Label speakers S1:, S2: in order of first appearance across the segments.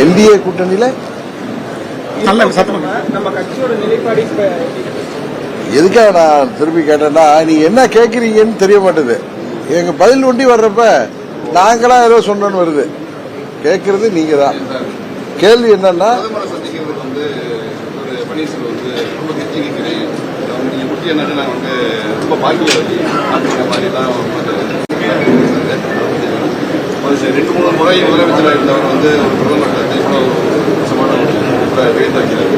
S1: NDA
S2: கூட்டணியில?
S1: நல்ல நம்ம கட்சியோட நிலைப்பாடு இப்ப
S2: எதுக்காக நான் திருப்பி கேட்டேன்னா நீ என்ன கேட்குறீங்கன்னு தெரிய மாட்டேது. எங்க பதில் ஒண்டி வர்றப்ப நாங்களா ஏதோ சொன்னோன்னு வருது. கேட்கறது நீங்க தான் கேள்வி என்னன்னா
S3: வந்து ஒரு பன்னீர்செல்வம் வந்து ரொம்ப நான் ரொம்ப பாக்கியவதி அப்படிங்கிற மாதிரி தான் ரெண்டு மூணு முறை முதலமைச்சராக இருந்தவர் வந்து ஒரு பிரதமர் இவ்வளோ மோசமான ஒரு வியந்தாக்கிறார்.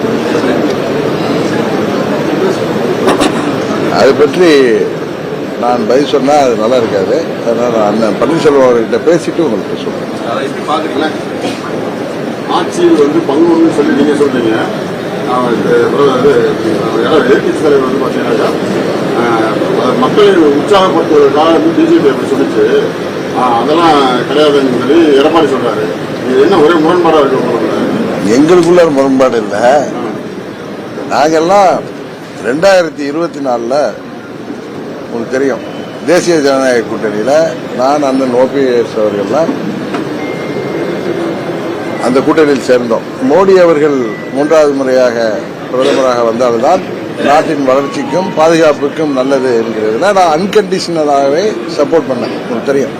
S2: அதை பற்றி நான் பதில் சொன்னா அது நல்லா இருக்காது. அதனால அண்ணன் பன்னீர்செல்வம் அவர்கிட்ட பேசிட்டு உங்களுக்கு சொல்றேன்.
S3: அதை எப்படி பார்க்குறீங்களா?
S4: ஆட்சியில் வந்து பங்குன்னு சொல்லி நீங்க சொல்றீங்க. எதிர்கட்சி தலைவர் வந்து பார்த்தீங்கன்னாக்கா மக்களை உற்சாகப்படுத்துவதற்காக வந்து பிஜேபி அப்படி சொல்லிச்சு. அதெல்லாம் கிடையாதுன்னு சொல்லி எடப்பாடி சொல்றாரு. இது என்ன ஒரே முரண்பாடா இருக்கு
S2: எங்களுக்குள்ள ஒரு முரண்பாடு இல்லை. நாங்கெல்லாம் ரெண்டாயிரத்தி இருபத்தி நாலில் உங்களுக்கு தெரியும் தேசிய ஜனநாயக கூட்டணியில் நான் அண்ணன் ஓபிஎஸ் அவர்கள்லாம் அந்த கூட்டணியில் சேர்ந்தோம். மோடி அவர்கள் மூன்றாவது முறையாக பிரதமராக வந்தால்தான் நாட்டின் வளர்ச்சிக்கும் பாதுகாப்புக்கும் நல்லது என்கிறதுல நான் அன்கண்டிஷனலாகவே சப்போர்ட் பண்ணேன். உங்களுக்கு தெரியும்.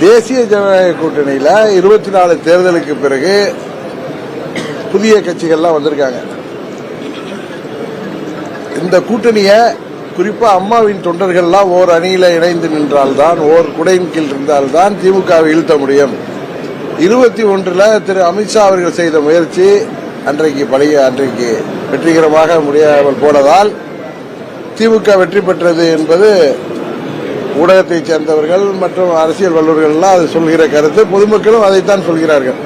S2: தேசிய ஜனநாயக கூட்டணியில் இருபத்தி நாலு தேர்தலுக்கு பிறகு புதிய கட்சிகள்லாம் வந்திருக்காங்க. இந்த கூட்டணியை குறிப்பாக அம்மாவின் தொண்டர்கள்லாம் ஓர் அணியில் இணைந்து நின்றால்தான் ஓர் குடையின் கீழ் இருந்தால்தான் திமுகவை வீழ்த்த முடியும். இருபத்தி ஒன்றில் திரு அமித்ஷா அவர்கள் செய்த முயற்சி அன்றைக்கு பழைய அன்றைக்கு வெற்றிகரமாக முடியாமல் போனதால் திமுக வெற்றி பெற்றது என்பது ஊடகத்தைச் சேர்ந்தவர்கள் மற்றும் அரசியல் வல்லுநர்கள்லாம் அது சொல்கிற கருத்து. பொதுமக்களும் அதைத்தான் சொல்கிறார்கள்.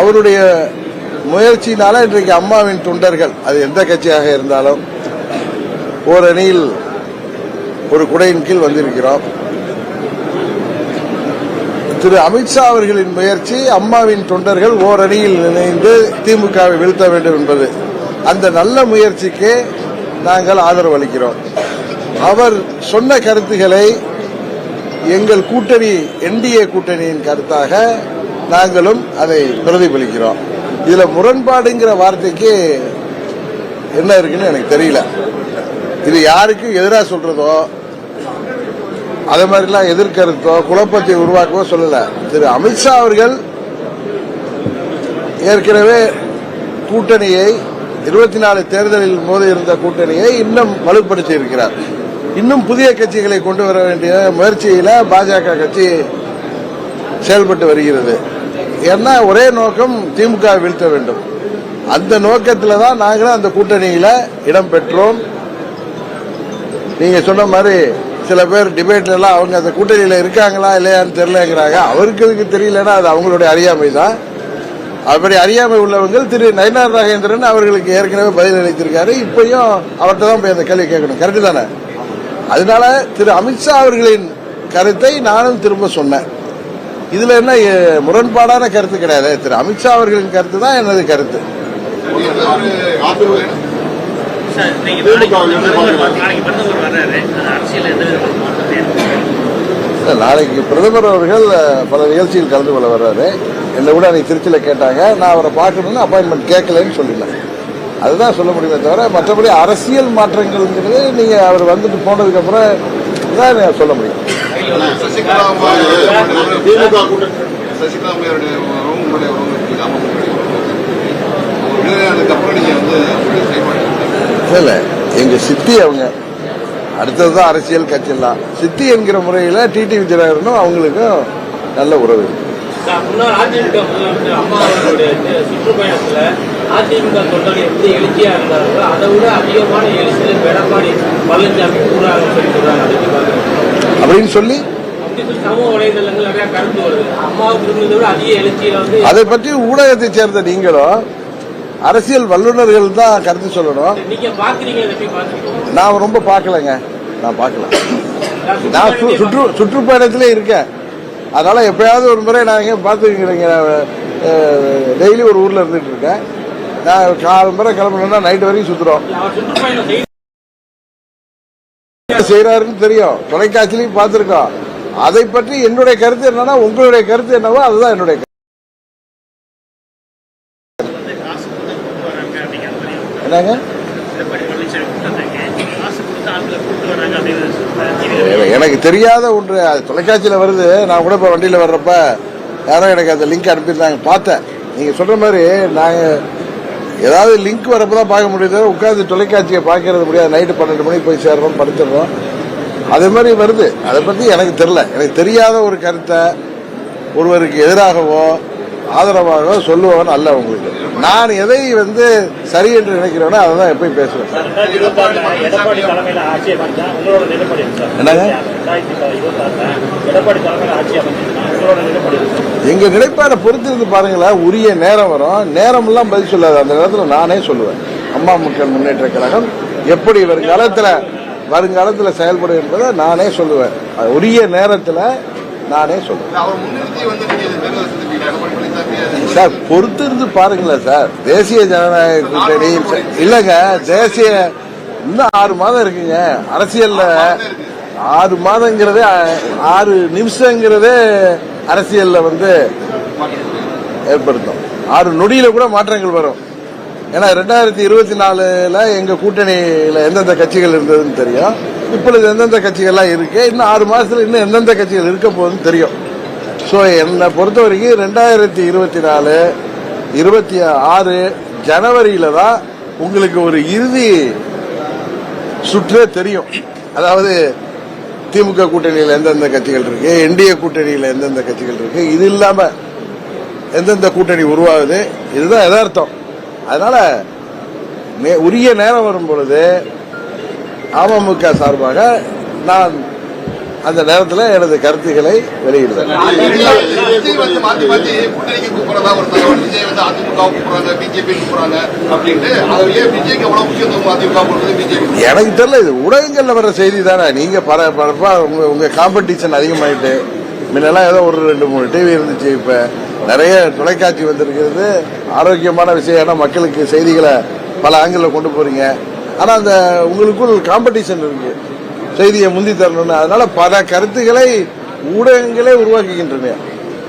S2: அவருடைய முயற்சியினால இன்றைக்கு அம்மாவின் தொண்டர்கள் அது எந்த கட்சியாக இருந்தாலும் ஓர் அணியில் ஒரு குடையின் கீழ் வந்திருக்கிறோம் திரு அமித்ஷா அவர்களின் முயற்சி அம்மாவின் தொண்டர்கள் ஓரணியில் இணைந்து திமுகவை வீழ்த்த வேண்டும் என்பது. அந்த நல்ல முயற்சிக்கு நாங்கள் ஆதரவு அளிக்கிறோம். அவர் சொன்ன கருத்துக்களை எங்கள் கூட்டணி என்டிஏ கூட்டணியின் கருத்தாக நாங்களும் அதை பிரதிபலிக்கிறோம். இதுல முரண்பாடுங்கிற வார்த்தைக்கு என்ன இருக்குன்னு எனக்கு தெரியல. இது யாருக்கு எதிராக சொல்றதோ அதே மாதிரிலாம் எதிர்கருத்தோ குழப்பத்தை உருவாக்கவோ சொல்லல. திரு அமித்ஷா அவர்கள் ஏற்கனவே கூட்டணியை இருபத்தி நாலு தேர்தலில் போது இருந்த கூட்டணியை இன்னும் வலுப்படுத்தி இருக்கிறார் இன்னும் புதிய கட்சிகளை கொண்டு வர வேண்டிய முயற்சியில பாஜக கட்சி செயல்பட்டு வருகிறது. ஏன்னா ஒரே நோக்கம் திமுக வீழ்த்த வேண்டும். அந்த நோக்கத்தில் தான் நாங்களும் அந்த கூட்டணியில இடம் நீங்கள் சொன்ன மாதிரி சில பேர் டிபேட்ல அவங்க அந்த கூட்டணியில் இருக்காங்களா இல்லையான்னு தெரியலங்கிறாங்க. அவருக்கு இதுக்கு தெரியலன்னா அது அவங்களுடைய அறியாமை தான். அப்படி அறியாமை உள்ளவங்க திரு நயனார் நாகேந்திரன் அவர்களுக்கு ஏற்கனவே பதில் அளித்திருக்காரு. இப்பயும் அவர்கிட்ட தான் போய் அந்த கேள்வி கேட்கணும். கரெக்டு தானே? அதனால திரு அமித்ஷா அவர்களின் கருத்தை நானும் திரும்ப சொன்னேன். இதுல என்ன முரண்பாடான கருத்து கிடையாது. திரு அமித்ஷா அவர்களின் கருத்து தான் எனது கருத்து.
S5: சார், நீங்க
S4: திமுக
S5: நாளைக்கு பிரதமர் வர்றாரு அரசியல் எந்த
S2: நாளைக்கு அவர்கள் பல நிகழ்ச்சியில் கலந்து கொள்ள வர்றாரு என்னை கூட அன்னைக்கு திருச்சியில் கேட்டாங்க நான் அவரை பார்க்கணும்னு அப்பாயின்மெண்ட் கேட்கலன்னு சொல்லினேன் அதுதான் சொல்ல முடியுமே தவிர மற்றபடி அரசியல் மாற்றங்கள்ங்கிறது நீங்க அவர் வந்துட்டு போனதுக்கு அப்புறம் தான் நான் சொல்ல முடியும்
S3: சசிகலா
S2: இல்ல, இல்ல எங்க சித்தி அவங்க. அடுத்ததுதான் அரசியல் கட்சியெல்லாம். சித்தி என்கிற முறையில டிடி விஜயநகரனும் அவங்களுக்கும் நல்ல உறவு. இருக்கு
S6: அதிமுக தொண்டர்கள் எப்படி எழுச்சியா இருந்தார்களோ அதை விட அதிகமான எழுச்சியில் எடப்பாடி பழனிசாமி சொல்லி சொல்றாங்க?
S2: அப்படின்னு சொல்லி? அதை பற்றி ஊடகத்தை சேர்ந்த நீங்களும் அரசியல் வல்லுநர்கள் தான் கருத்து சொல்லணும். நான் ரொம்ப பார்க்கலங்க நான் பார்க்கல நான் சுற்று சுற்றுப்பயணத்திலே இருக்கேன். அதனால எப்பயாவது ஒரு முறை நான் எங்கேயும் பார்த்துக்கிறேங்க டெய்லி ஒரு ஊர்ல இருந்துட்டு இருக்கேன். நான் கால் முறை கிளம்பணும்னா நைட் வரைக்கும் என்ன செய்யறாருன்னு தெரியும். தொலைக்காட்சியிலையும் பார்த்திருக்கோம். அதை பற்றி என்னுடைய கருத்து என்னன்னா உங்களுடைய கருத்து என்னவோ அதுதான் என்னுடைய கருத்து.
S5: வந்து காசு கொடுத்து கூட்டு வராங்க அப்படிங்கிற மாதிரி
S2: என்னங்க
S5: எடப்பாடி பழனிசாமி கூட்டத்துக்கு காசு கொடுத்து ஆட்களை கூட்டு வராங்க அப்படின்னு
S2: எனக்கு தெரியாத ஒன்று. அது தொலைக்காட்சியில் வருது. நான் கூட இப்போ வண்டியில் வர்றப்ப யாரோ எனக்கு அந்த லிங்க் அனுப்பியிருந்தாங்க. பார்த்தேன். நீங்கள் சொல்கிற மாதிரி நாங்கள் ஏதாவது லிங்க் வரப்போ தான் பார்க்க முடியுது உட்காந்து தொலைக்காட்சியை பார்க்கறது முடியாது. நைட்டு பன்னெண்டு மணிக்கு போய் சேர்றோம் படுத்துடுறோம் அதே மாதிரி வருது. அதை பற்றி எனக்கு தெரில எனக்கு தெரியாத ஒரு கருத்தை ஒருவருக்கு எதிராகவோ ஆதரவாகவோ சொல்லுவோன்னு அல்ல உங்களுக்கு நான் எதை வந்து சரி என்று நினைக்கிறேனோ அதை தான் எப்பயும் பேசுவேன். என்னங்க? எங்க நிலைப்பாட பொறுத்திருந்து பாருங்களேன் உரிய நேரம் வரும். நேரம் எல்லாம் பதில் சொல்லாது. அந்த நேரத்துல நானே சொல்லுவேன். அம்மா மக்கள் முன்னேற்ற கழகம் எப்படி வருங்காலத்துல வருங்காலத்துல செயல்படும் என்பதை நானே சொல்லுவேன். உரிய நேரத்துல நானே சொல்லுவேன் சார் பொறுத்திருந்து பாருங்களேன் சார். தேசிய ஜனநாயக கூட்டணி இல்லங்க தேசிய இன்னும் ஆறு மாதம் இருக்குங்க. அரசியல்ல ஆறு மாதங்கிறதே ஆறு நிமிஷங்கிறதே அரசியல்ல வந்து ஏற்படுத்தும். ஆறு நொடியில கூட மாற்றங்கள் வரும். ஏன்னா ரெண்டாயிரத்தி இருபத்தி நாலுல எங்க கூட்டணியில எந்தெந்த கட்சிகள் இருந்ததுன்னு தெரியும். இப்பொழுது எந்தெந்த கட்சிகள்லாம் இருக்கு இன்னும் ஆறு மாதத்தில் இன்னும் எந்தெந்த கட்சிகள் இருக்க போகுதுன்னு தெரியும். ஸோ என்னை பொறுத்த வரைக்கும் ரெண்டாயிரத்தி இருபத்தி நாலு இருபத்தி ஆறு ஜனவரியில் தான் உங்களுக்கு ஒரு இறுதி சுற்றே தெரியும். அதாவது திமுக கூட்டணியில் எந்தெந்த கட்சிகள் இருக்கு என்டிஏ கூட்டணியில் எந்தெந்த கட்சிகள் இருக்கு இது இல்லாமல் எந்தெந்த கூட்டணி உருவாகுது இதுதான் யதார்த்தம். அதனால உரிய நேரம் வரும் பொழுது அமமுக சார்பாக நான் அந்த நேரத்தில் எனது கருத்துக்களை
S3: பிஜேபி?
S2: எனக்கு தெரியல இது ஊடகங்கள்ல வர்ற செய்தி தானே நீங்க பர பரப்பா உங்க உங்க காம்படிஷன் அதிகமாயிட்டு முன்னெல்லாம் ஏதோ ஒரு ரெண்டு மூணு டிவி இருந்துச்சு இப்ப நிறைய தொலைக்காட்சி வந்திருக்கிறது. ஆரோக்கியமான விஷயம் ஏன்னா மக்களுக்கு செய்திகளை பல ஆங்கிள் கொண்டு போறீங்க. ஆனால் அந்த உங்களுக்குள் காம்படிஷன் இருக்கு. செய்தியை முந்தி தரணும்னு. அதனால பல கருத்துக்களை ஊடகங்களே உருவாக்குகின்றன.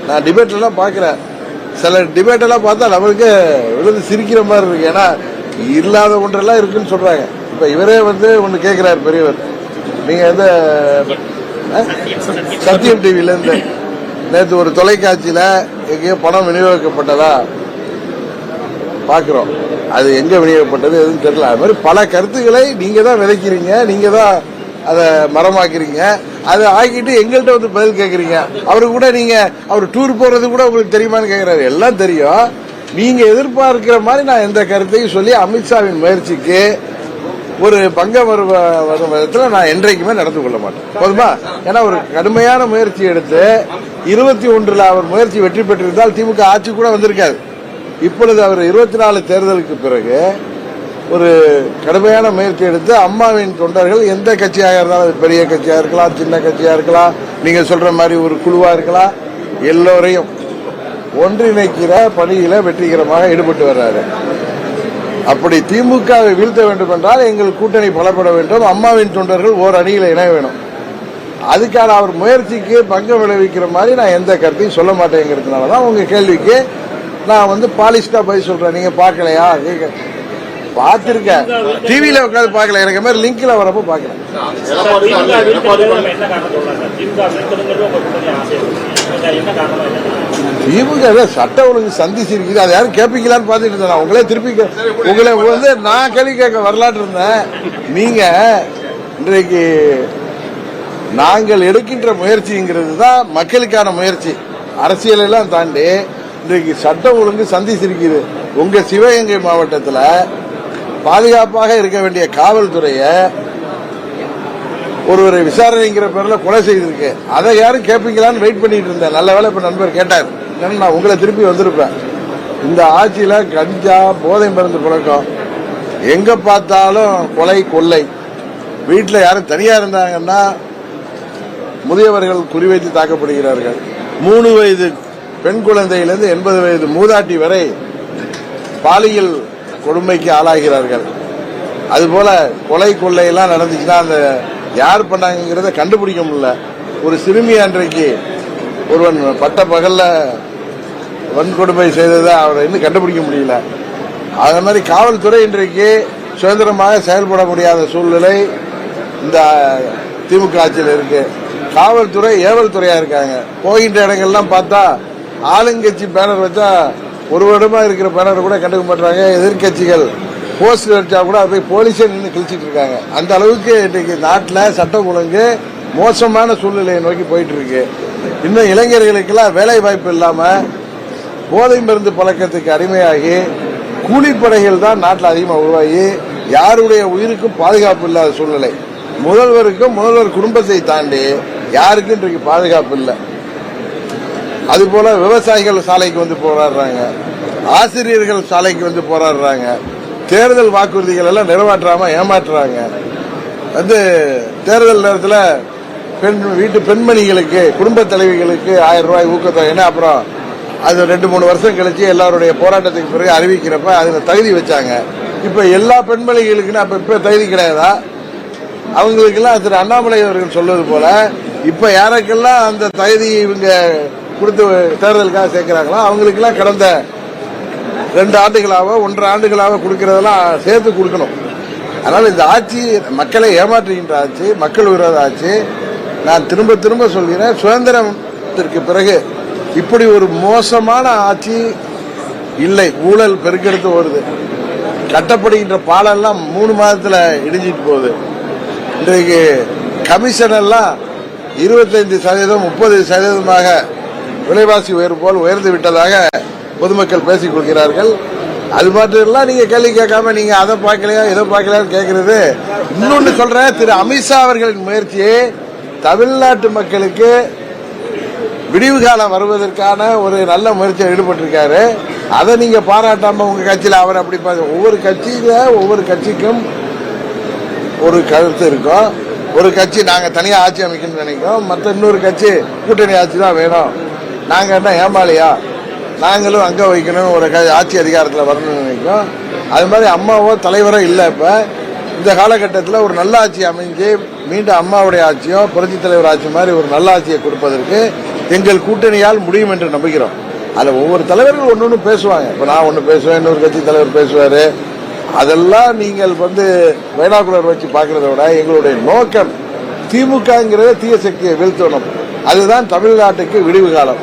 S2: நான் டிபேட் எல்லாம் பாக்குறேன் சில டிபேட் எல்லாம் பார்த்தா நம்மளுக்கு விழுந்து சிரிக்கிற மாதிரி இருக்கு. ஏன்னா இல்லாத ஒன்றெல்லாம் இருக்குன்னு சொல்றாங்க. இப்ப இவரே வந்து ஒன்று கேட்குறாரு பெரியவர். நீங்க வந்து சத்தியம் டிவில இருந்து நேற்று ஒரு தொலைக்காட்சியில எங்கேயோ பணம் விநியோகிக்கப்பட்டதா? பார்க்குறோம். அது எங்கே விநியோகப்பட்டது எதுவும் தெரியல. அது மாதிரி பல கருத்துக்களை நீங்கள் தான் விதைக்கிறீங்க. நீங்கள் தான் அதை மரமாக்குறீங்க. அதை ஆக்கிட்டு எங்கள்கிட்ட வந்து பதில் கேட்குறீங்க அவரு கூட நீங்கள் அவர் டூர் போகிறது கூட உங்களுக்கு தெரியுமான்னு கேட்குறாரு எல்லாம் தெரியும். நீங்கள் எதிர்பார்க்கிற மாதிரி நான் எந்த கருத்தையும் சொல்லி அமித்ஷாவின் முயற்சிக்கு ஒரு பங்கம் வரும் வரும் நான் என்றைக்குமே நடந்து கொள்ள மாட்டேன். போதுமா? ஏன்னா ஒரு கடுமையான முயற்சி எடுத்து இருபத்தி ஒன்றில் அவர் முயற்சி வெற்றி பெற்றிருந்தால் திமுக ஆட்சி கூட வந்திருக்காது. இப்பொழுது அவர் இருபத்தி நாலு தேர்தலுக்கு பிறகு ஒரு கடுமையான முயற்சி எடுத்து அம்மாவின் தொண்டர்கள் எந்த கட்சியாக இருந்தாலும் அது பெரிய கட்சியா இருக்கலாம் சின்ன கட்சியா இருக்கலாம் நீங்க சொல்ற மாதிரி ஒரு குழுவா இருக்கலாம் எல்லோரையும் ஒன்றிணைக்கிற பணியில வெற்றிகரமாக ஈடுபட்டு வர்றாரு. அப்படி திமுகவை வீழ்த்த வேண்டும் என்றால் எங்கள் கூட்டணி பலப்பட வேண்டும் அம்மாவின் தொண்டர்கள் ஓர் அணியில் இணைய வேணும். அதுக்கான அவர் முயற்சிக்கு பங்கம் விளைவிக்கிற மாதிரி நான் எந்த கருத்தையும் சொல்ல மாட்டேங்கிறதுனால தான் உங்க கேள்விக்கு நான் வந்து பாலிஸ்டா பதில் சொல்றேன். நீங்க பார்க்கலையா? நீங்க பார்த்திருக்கேன். டிவியில உட்காந்து பார்க்கல. எனக்கு மாதிரி லிங்க்ல வரப்போ பார்க்கல.
S5: திமுக
S2: சட்ட ஒழுங்கு சந்திச்சு இருக்குது அதை யாரும் கேட்பீங்களான்னு பார்த்துட்டு இருந்தேன் உங்களே திருப்பி உங்களை வந்து நான் கேள்வி கேட்க வரலாற்று இருந்தேன். நீங்க இன்றைக்கு நாங்கள் எடுக்கின்ற முயற்சிங்கிறது தான் மக்களுக்கான முயற்சி. அரசியல் எல்லாம் தாண்டி இன்றைக்கு சட்டம் ஒழுங்கு சந்திச்சிருக்குது உங்க சிவகங்கை மாவட்டத்தில் பாதுகாப்பாக இருக்க வேண்டிய காவல்துறையை ஒருவரை விசாரணைங்கிற பேரில் கொலை செய்திருக்கு. அதை யாரும் கேட்பீங்களான்னு வெயிட் பண்ணிட்டு இருந்தேன். நல்ல வேலை இப்ப நண்பர் கேட்டார். ஏன்னா நான் உங்களை திருப்பி வந்திருப்பேன். இந்த ஆட்சியில் கஞ்சா போதை மருந்து புழக்கம். எங்க பார்த்தாலும் கொலை கொள்ளை. வீட்டில் யாரும் தனியா இருந்தாங்கன்னா முதியவர்கள் குறிவைத்து தாக்கப்படுகிறார்கள். மூணு வயது பெண் குழந்தையிலிருந்து எண்பது வயது மூதாட்டி வரை பாலியல் கொடுமைக்கு ஆளாகிறார்கள். அதுபோல கொலை கொள்ளையெல்லாம் நடந்துச்சுன்னா அந்த யார் பண்ணாங்கிறத கண்டுபிடிக்க முடியல. ஒரு சிறுமி அன்றைக்கு ஒருவன் பட்ட பகல்ல வன்கொடுமை செய்ததை அவரை இன்னும் கண்டுபிடிக்க முடியல. அதே மாதிரி காவல்துறை இன்றைக்கு சுதந்திரமாக செயல்பட முடியாத சூழ்நிலை இந்த திமுக ஆட்சியில் இருக்கு. காவல்துறை ஏவல் துறையா இருக்காங்க. போகின்ற இடங்கள்லாம் பார்த்தா ஆளுங்கட்சி பேனர் வச்சா ஒரு வருடமா இருக்கிற பேனர் கூட கண்டுக்க மாட்டாங்க எதிர்க்கட்சிகள் போஸ்டர் வச்சா கூட அதை போய் போலீஸே நின்று கிழிச்சிட்டு இருக்காங்க. அந்த அளவுக்கு இன்றைக்கு நாட்டில் சட்டம் ஒழுங்கு மோசமான சூழ்நிலையை நோக்கி போயிட்டு இருக்கு இன்னும் இளைஞர்களுக்கெல்லாம் வேலை வாய்ப்பு இல்லாம போதை மருந்து பழக்கத்துக்கு அடிமையாகி கூலிப்படைகள் தான் நாட்டில் அதிகமாக உருவாகி யாருடைய உயிருக்கும் பாதுகாப்பு இல்லாத சூழ்நிலை. முதல்வருக்கும் முதல்வர் குடும்பத்தை தாண்டி யாருக்கும் இன்றைக்கு பாதுகாப்பு இல்லை. அதுபோல் விவசாயிகள் சாலைக்கு வந்து போராடுறாங்க. ஆசிரியர்கள் சாலைக்கு வந்து போராடுறாங்க. தேர்தல் வாக்குறுதிகள் எல்லாம் நிறைவேற்றாம ஏமாற்றுறாங்க வந்து தேர்தல் நேரத்தில் பெண் வீட்டு பெண்மணிகளுக்கு குடும்ப தலைவிகளுக்கு ஆயிரம் ரூபாய் ஊக்கத்தொகைன்னு அப்புறம்? அது ரெண்டு மூணு வருஷம் கழிச்சு எல்லாருடைய போராட்டத்துக்கு பிறகு அறிவிக்கிறப்ப அதில் தகுதி வச்சாங்க. இப்போ எல்லா பெண்மணிகளுக்குன்னு அப்போ இப்போ தகுதி கிடையாதா? அவங்களுக்கெல்லாம் திரு அண்ணாமலை அவர்கள் சொல்வது போல இப்போ யாருக்கெல்லாம் அந்த தகுதி இவங்க கொடுத்து தேர்தலுக்காக சேர்க்கிறாங்களோ? அவங்களுக்கெல்லாம் கடந்த ரெண்டு ஆண்டுகளாக ஒன்றரை ஆண்டுகளாக கொடுக்கறதெல்லாம் சேர்த்து கொடுக்கணும். அதனால் இந்த ஆட்சி மக்களை ஏமாற்றுகின்ற ஆட்சி மக்கள் விரோத ஆட்சி நான் திரும்ப திரும்ப சொல்கிறேன் சுதந்திரத்திற்கு பிறகு இப்படி ஒரு மோசமான ஆட்சி இல்லை. ஊழல் பெருக்கெடுத்து வருது கட்டப்படுகின்ற பாலெல்லாம் மூணு மாதத்தில் இடிஞ்சிட்டு போகுது. இன்றைக்கு கமிஷன் எல்லாம் இருபத்தைந்து சதவீதம் முப்பது சதவீதமாக விலைவாசி உயர்வு போல் உயர்ந்து விட்டதாக பொதுமக்கள் பேசிக் கொள்கிறார்கள். அது மட்டும் நீங்க கேள்வி கேட்காம நீங்க அதை பார்க்கலையா இதை பார்க்கலையான்னு கேட்கறது. இன்னொன்னு சொல்றேன் திரு அமித்ஷா அவர்களின் முயற்சியை தமிழ்நாட்டு மக்களுக்கு விடிவு காலம் வருவதற்கான ஒரு நல்ல முயற்சியில் ஈடுபட்டிருக்காரு. அதை நீங்க பாராட்டாம உங்க கட்சியில் அவர் அப்படி பார்த்து ஒவ்வொரு கட்சியில ஒவ்வொரு கட்சிக்கும் ஒரு கருத்து இருக்கும். ஒரு கட்சி நாங்கள் தனியாக ஆட்சி அமைக்கணும்னு நினைக்கிறோம். மற்ற இன்னொரு கட்சி கூட்டணி ஆட்சி தான் வேணும். நாங்கள் என்ன ஏமாளியா நாங்களும் அங்கே வைக்கணும் ஒரு க- ஆட்சி அதிகாரத்தில் வரணும்னு நினைக்கிறோம். அது மாதிரி அம்மாவோ தலைவரோ இல்லை இப்போ. இந்த காலகட்டத்தில் ஒரு நல்ல ஆட்சி அமைஞ்சு மீண்டும் அம்மாவுடைய ஆட்சியோ புரட்சி தலைவர் ஆட்சி மாதிரி ஒரு நல்ல ஆட்சியை கொடுப்பதற்கு எங்கள் கூட்டணியால் முடியும் என்று நம்புகிறோம். அதில் ஒவ்வொரு தலைவர்கள் ஒன்று ஒன்று பேசுவாங்க. இப்போ நான் ஒன்று பேசுவேன் இன்னொரு கட்சி தலைவர் பேசுவார். அதெல்லாம் நீங்கள் வந்து பைனாகுலர் வச்சு பார்க்குறத விட எங்களுடைய நோக்கம் திமுகங்கிறத தீய சக்தியை வீழ்த்தணும். அதுதான் தமிழ்நாட்டுக்கு விடிவு காலம்.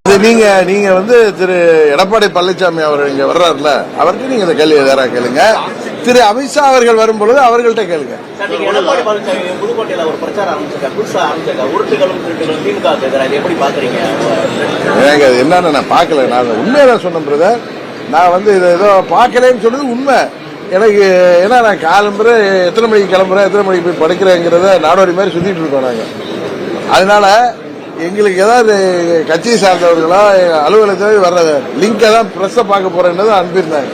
S3: அது நீங்க
S2: நீங்க வந்து திரு எடப்பாடி பழனிசாமி அவர் இங்க வர்றாருல அவருக்கு நீங்க இந்த கேள்வி வேற கேளுங்க. திரு அமித்ஷா அவர்கள் வரும்பொழுது அவர்கள்ட்ட கேளுங்க. அது என்னன்னு நான் பார்க்கல. நான் அதை உண்மையை தான் சொன்னேன் பிரதர் நான் வந்து இதை ஏதோ பார்க்கலன்னு சொன்னது உண்மை. எனக்கு ஏன்னா நான் கிளம்புற எத்தனை மணிக்கு கிளம்புறேன் எத்தனை மணிக்கு போய் படுக்கிறேங்கிறத நாடோடி மாதிரி சுத்திட்டு இருக்கோம் நாங்கள் அதனால எங்களுக்கு ஏதாவது கட்சி சார்ந்தவர்களோ அலுவலகத்தில் வர்ற லிங்கை தான் ப்ரெஸ்ஸை பார்க்க போறேன்னு அனுப்பியிருந்தாங்க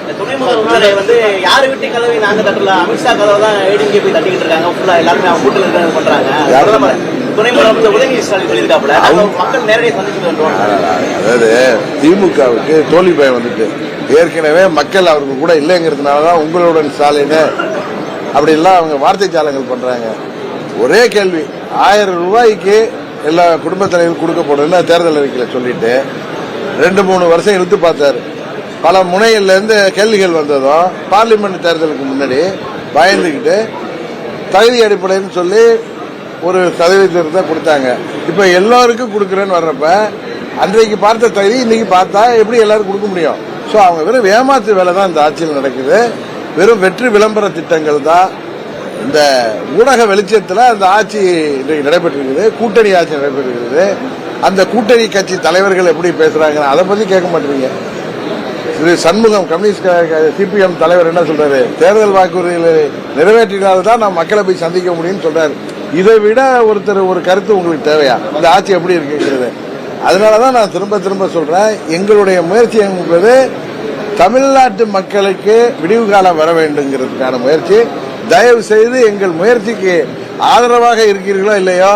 S2: அதாவது திமுகவுக்கு தோல்வி பயம் வந்துட்டு. ஏற்கனவே மக்கள் அவருக்கு கூட இல்லைங்கிறதுனால தான் உங்களுடன் ஸ்டாலின் அப்படிலாம் அவங்க வார்த்தை ஜாலங்கள் பண்றாங்க. ஒரே கேள்வி ஆயிரம் ரூபாய்க்கு எல்லா குடும்ப தலைவர்கள் கொடுக்கப்படும் தேர்தல் அறிக்கையில் சொல்லிட்டு ரெண்டு மூணு வருஷம் இழுத்து பார்த்தாரு. பல முனையிலேருந்து கேள்விகள் வந்ததும் பார்லிமெண்ட் தேர்தலுக்கு முன்னாடி பயந்துக்கிட்டு தகுதி அடிப்படைன்னு சொல்லி ஒரு சதவீதத்தை கொடுத்தாங்க. இப்போ எல்லாருக்கும் கொடுக்குறேன்னு வர்றப்ப அன்றைக்கு பார்த்த தகுதி இன்னைக்கு பார்த்தா எப்படி எல்லாரும் கொடுக்க முடியும்? ஸோ அவங்க வெறும் ஏமாத்து வேலை தான் இந்த ஆட்சியில் நடக்குது. வெறும் வெற்றி விளம்பர திட்டங்கள் தான் இந்த ஊடக வெளிச்சத்தில் அந்த ஆட்சி இன்றைக்கு நடைபெற்றிருக்குது கூட்டணி ஆட்சி நடைபெற்றிருக்கிறது அந்த கூட்டணி கட்சி தலைவர்கள் எப்படி பேசுறாங்க அதை பத்தி கேட்க மாட்டீங்க. திரு சண்முகம் கம்யூனிஸ்ட் சிபிஎம் தலைவர் என்ன சொல்றாரு? தேர்தல் வாக்குறுதிகளை நிறைவேற்றினால்தான் நான் மக்களை போய் சந்திக்க முடியும்னு சொல்றாரு. இதை விட ஒருத்தர் ஒரு கருத்து உங்களுக்கு தேவையா? இந்த ஆட்சி எப்படி இருக்குங்கிறது. அதனால தான் நான் திரும்ப திரும்ப சொல்றேன் எங்களுடைய முயற்சி என்பது தமிழ்நாட்டு மக்களுக்கு விடிவு காலம் வர வேண்டுங்கிறதுக்கான முயற்சி. தயவு செய்து எங்கள் முயற்சிக்கு ஆதரவாக இருக்கிறீர்களோ இல்லையோ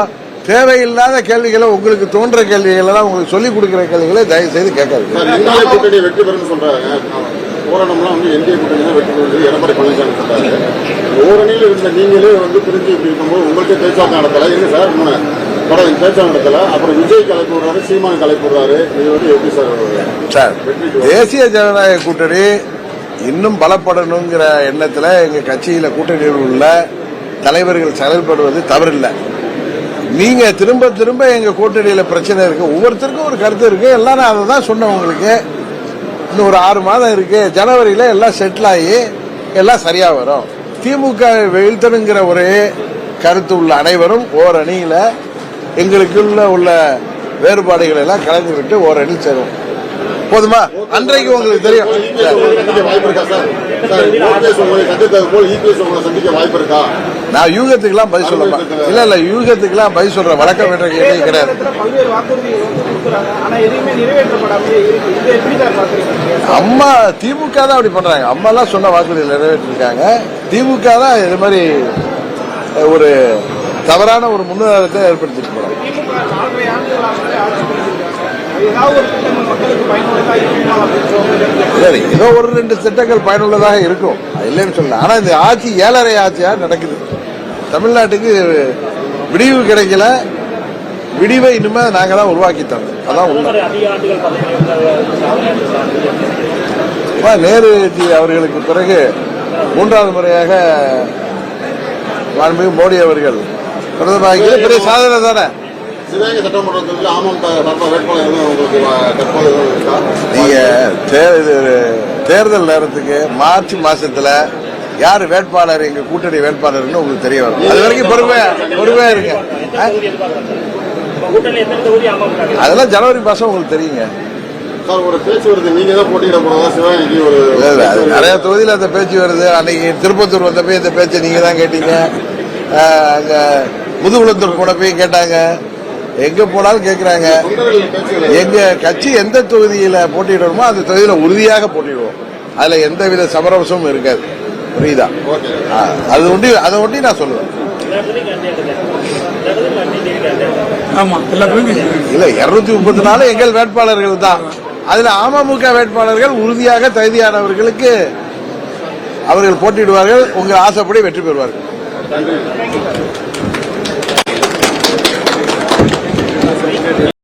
S2: தேவையில்லாத கேள்விகளை உங்களுக்கு தோன்ற கேள்விகளை தான் உங்களுக்கு சொல்லிக் கொடுக்கிற கேள்விகளை தயவு செய்து கேட்காது
S4: வெற்றி பெறும்னு சொல்றாங்க. ஓரணம்லாம் வந்து என்டிஏ கூட்டணி தான் வெற்றி பெறும் எடப்பாடி பழனிசாமி சொல்றாரு. ஓரணியில் இருந்த நீங்களே வந்து பிரிஞ்சு இப்படி இருக்கும்போது உங்கள்கிட்ட பேச்சுவார்த்தை நடத்தல. சார் படம் பேச்சுவார்த்தை நடத்தல? அப்புறம் விஜய் கலைப்பு விடுறாரு சீமான் கலைப்பு விடுறாரு. இது வந்து எப்படி சார்
S2: சார் தேசிய ஜனநாயக கூட்டணி இன்னும் பலப்படணுங்கிற எண்ணத்தில் எங்கள் கட்சியில் கூட்டணியில் உள்ள தலைவர்கள் செயல்படுவது தவறில்லை. நீங்க திரும்ப திரும்ப எங்க கூட்டணியில பிரச்சனை இருக்கு. ஒவ்வொருத்தருக்கும் ஒரு கருத்து இருக்கு. எல்லாம் அதை தான் சொன்னேன் உங்களுக்கு. இன்னும் ஒரு ஆறு மாதம் இருக்கு. ஜனவரியில எல்லாம் செட்டில் ஆகி எல்லாம் சரியா வரும். திமுக வீழ்த்தணுங்கிற ஒரே கருத்து உள்ள அனைவரும் ஓரணியில் எங்களுக்குள்ள உள்ள வேறுபாடுகளை எல்லாம் கலந்து விட்டு ஓர் சேரும் போதுமா? அன்றைக்கு உங்களுக்கு தெரியும். நான் யூகத்துக்கெல்லாம் பதில் சொல்ல இல்ல இல்ல யூகத்துக்கெல்லாம் பதில் சொல்ற வழக்கம் கிடையாது.
S1: எதுவுமே பாக்குறீங்க
S2: அம்மா திமுக தான் அப்படி பண்றாங்க. அம்மா எல்லாம் சொன்ன வாக்குறுதி நிறைவேற்றிருக்காங்க. திமுக தான் இது மாதிரி ஒரு தவறான ஒரு முன்னுதாரணத்தை ஏற்படுத்திட்டு போறாங்க. சரி ஏதோ ஒரு ரெண்டு திட்டங்கள் பயனுள்ளதாக இருக்கும். அது இல்லைன்னு சொல்லல. ஆனால் இந்த ஆட்சி ஏழரை ஆட்சியாக நடக்குது. தமிழ்நாட்டுக்கு விடிவு கிடைக்கல. விடிவை இனிமே நாங்க தான் உருவாக்கி தரோம் அதான் உண்மை. அப்பா, நேருஜி அவர்களுக்கு பிறகு மூன்றாவது முறையாக மாண்புமிகு மோடி அவர்கள் பிரதமராக பெரிய சாதனை தானே?
S4: சிவகங்கை சட்டமன்ற தொகுதியில் அமமுக சார்பாக வேட்பாளர் எதுவும் உங்களுக்கு வ- தற்போது எதுவும் இருக்கா?
S2: நீங்க தே- இது ஒரு தேர்தல் நேரத்துக்கு மார்ச் மாசத்துல யார் வேட்பாளர் எங்க கூட்டணி வேட்பாளர்னு உங்களுக்கு தெரிய வரும். அது வரைக்கும் பொறுமையா பொறுமையா இருங்க. அதெல்லாம் ஜனவரி மாசம் உங்களுக்கு தெரியுங்க. நிறைய தொகுதியில் அந்த பேச்சு வருது. அன்னைக்கு திருப்பத்தூர் வந்தப்ப இந்த பேச்சை நீங்க தான் கேட்டீங்க. அங்க முதுகுளத்தூர் போன போய் கேட்டாங்க. எங்க போனாலும்
S4: பேச்சு
S2: எங்க கட்சி எந்த தொகுதியில போட்டியிடணுமோ அந்த தொகுதியில உறுதியாக போட்டியிடுவோம் அதுல எந்தவித சமரசமும் இருக்காது. புரியுதா? அது ஒண்டி அதை ஒண்டி நான் சொல்லுவேன் இல்ல இருநூத்தி முப்பத்தி நாலு எங்கள் வேட்பாளர்கள் தான். அதுல அமமுக வேட்பாளர்கள் உறுதியாக தகுதியானவர்களுக்கு அவர்கள் போட்டியிடுவார்கள். உங்க ஆசைப்படி வெற்றி பெறுவார்கள்.